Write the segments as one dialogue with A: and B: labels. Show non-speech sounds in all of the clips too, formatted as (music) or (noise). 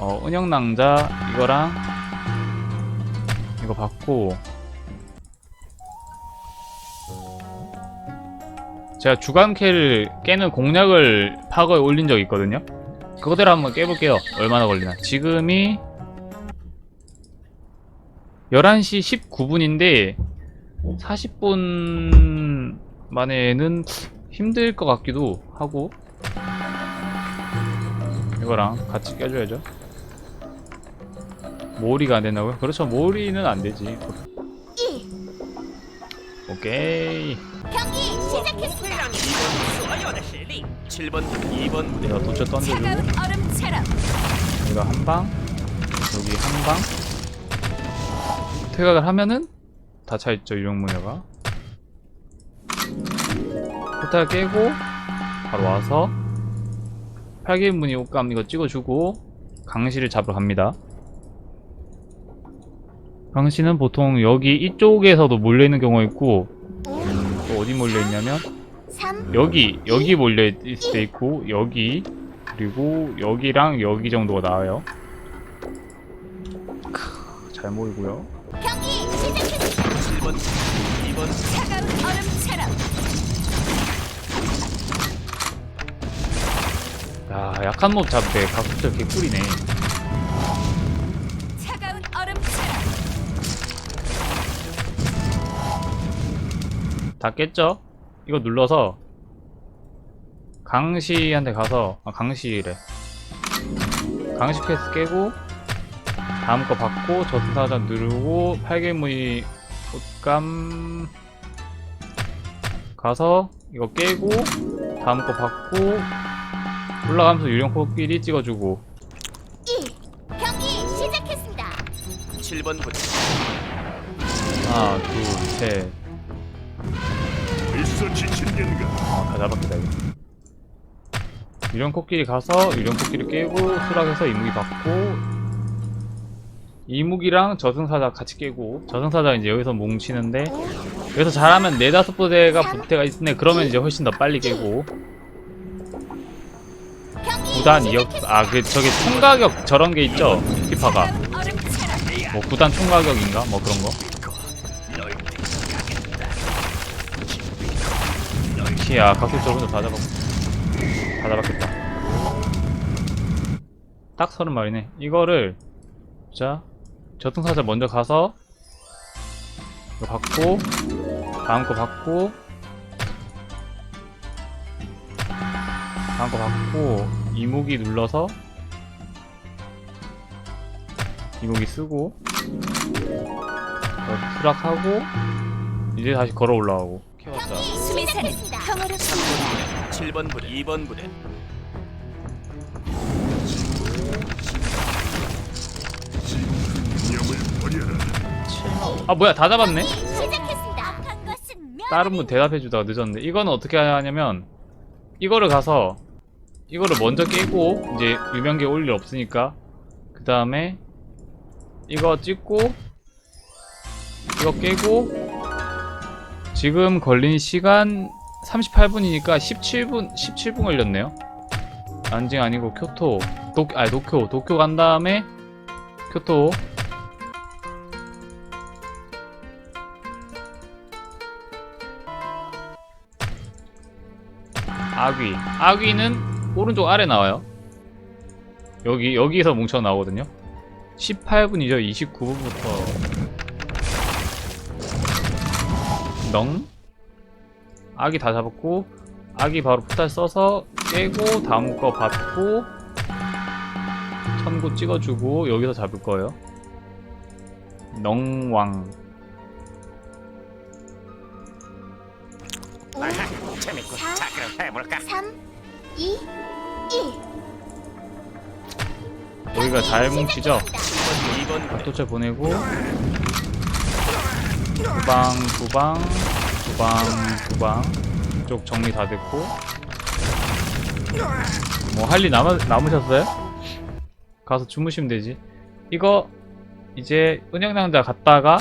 A: 어, 은영낭자 이거랑 이거 받고. 제가 주간캐를 깨는 공략을 파거에 올린 적이 있거든요. 그거대로 한번 깨볼게요. 얼마나 걸리나. 지금이 11시 19분인데 40분 만에는 힘들 것 같기도 하고. 이거랑 같이 껴줘야죠 모리가 안 된다고요? 그렇죠. 모리는 안 되지. 오케이.
B: 경기 시작했습니다.
C: 7번, 2번 무대
A: 내가 도쳐 던져주고.
B: 차가운
A: 한방? 여기 한방? 퇴각을 하면은 다 차있죠 유령무녀가. 포탈 깨고 바로 와서 8개인 무늬 옷감 이거 찍어주고 강시를 잡으러 갑니다. 강시는 보통 여기 이쪽에서도 몰려있는 경우가 있고 또 어디 몰려있냐면
B: 3
A: 여기 여기 몰려 있을 때 있고 여기 그리고 여기랑 여기 정도가 나와요. 크, 잘 모이고요.
B: 경기 시작했습니다.
C: 7번 부대, 2번 부대,
B: 차가운 얼음처럼
A: 야 약한 몹 잡대 각국적 개꿀이네. 다 깼죠? 이거 눌러서 강시한테 가서 아 강시래. 강시 퀘스트 깨고 다음 거 받고 저승사자 누르고 팔개무이 옷감 가서 이거 깨고 다음 거 받고 올라가면서 유령 코끼리 찍어주고
B: 1 경기 시작했습니다.
C: 7번 부대,
A: 하나 둘셋
D: 벌써 지친겐가?
A: 어, 다 잡았겠다 이거. 유령 코끼리 가서 유령 코끼리 깨고 수락해서 이무기 받고 이무기랑 저승사자 같이 깨고 저승사자 이제 여기서 뭉치는데 여기서 잘하면 네다섯 부대가 부대가 있네 그러면 이제 훨씬 더 빨리 깨고. 9단 2역 아그 저기 총가격 저런 게 있죠? 피파가. 뭐 9단 총가격인가? 뭐 그런 거 야 각국 저분도 다 잡았고 다 잡았겠다. 딱 서른 마리네. 이거를 자 저승사자 먼저 가서 이거 받고 다음 거 받고 다음 거 받고 이무기 눌러서 이무기 쓰고 어, 수락하고 이제 다시 걸어 올라가고. 키웠다
B: 시작했습니다. 평화롭습니다.
C: 7번 부대, 2번 부대.
A: 아 뭐야 다 잡았네
B: 시작했습니다. 한 것은 명.
A: 다른 분 대답해주다가 늦었는데 이거는 어떻게 하냐면 이거를 가서 이거를 먼저 깨고 이제 유명계 올 일 없으니까 그 다음에 이거 찍고 이거 깨고 지금 걸린 시간 38분이니까 17분 17분 걸렸네요 안징 아니고 교토 도, 아니 도쿄 도쿄 간 다음에 교토 아귀. 아귀는 오른쪽 아래 나와요. 여기, 여기서 뭉쳐 나오거든요. 18분이죠. 29분부터. 넝? 아기 다 잡았고, 아기 바로 포탈 써서 깨고, 다음 거 받고, 천구 찍어주고, 여기서 잡을 거예요. 넝왕.
C: 재밌고.
B: 사.
C: 자, 그럼 해볼까?
B: 3 2 1
A: 여기가 잘 뭉치죠?
C: 2번 부대,
A: 각도체 보내고 두방 두방 두방 두방. 이쪽 정리 다 됐고. 뭐 할 일 남아, 남으셨어요? 가서 주무시면 되지. 이거 이제 은영낭자 갔다가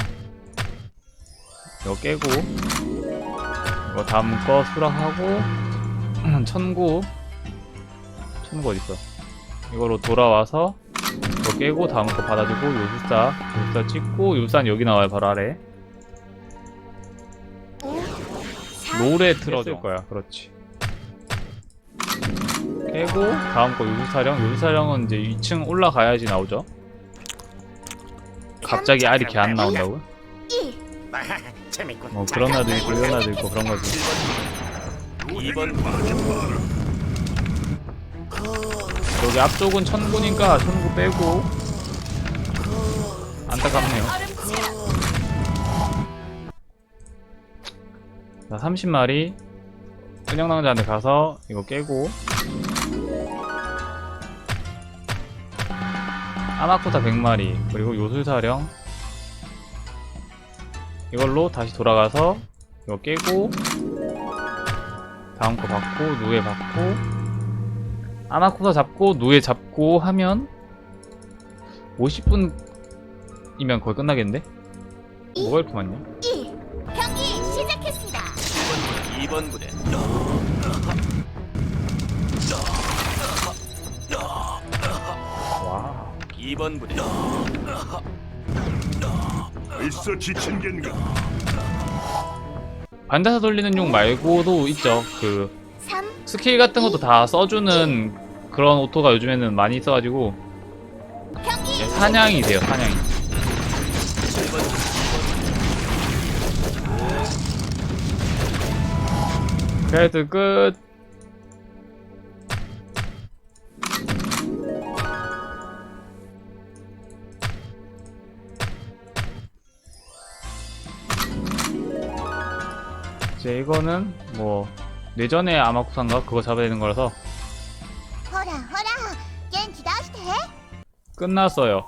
A: 이거 깨고 이거 거 수락하고 (clears throat) 천구. 천구 어딨어? 이거로 돌아와서 깨고 다음 거 받아주고 요술사 요술사 찍고 요술사 여기 나와요 바로 아래 롤에 틀어줄 거야. 그렇지. 깨고 다음 거 요술사령. 요술사령은 이제 2층 올라가야지 나오죠. 갑자기 알이 개 안 나온다고?
B: 1 (laughs)
C: 재밌군.
A: 뭐 그런 날도 있고 이런 날도 있고 그런 거지.
C: 2번 부대
A: 여기 앞쪽은 천구니까 천구 빼고 안타깝네요 30마리. 은영낭자한테 가서 이거 깨고. 아마쿠타 100마리 그리고 요술사령. 이걸로 다시 돌아가서 이거 깨고. 다음 거 받고 누에 받고. 아마쿠타 잡고 누에 잡고 하면 50분이면 거의 끝나겠는데? 뭐가 이렇게 많냐?
C: 2번 부대.
A: 와
C: 2번 부대.
D: 벌써 지친 겐가?
A: 반대사 돌리는 용 말고도 있죠. 그
B: 3
A: 스킬 같은 것도 다 써주는 그런 오토가 요즘에는 많이 있어가지고
B: 경기.
A: 이제 사냥이 돼요 사냥이 그래도 끝 이제 이거는 뭐 내전의 아마쿠산가 그거 잡아야 되는 거라서
B: ほらほら元気出して
A: 끝났어요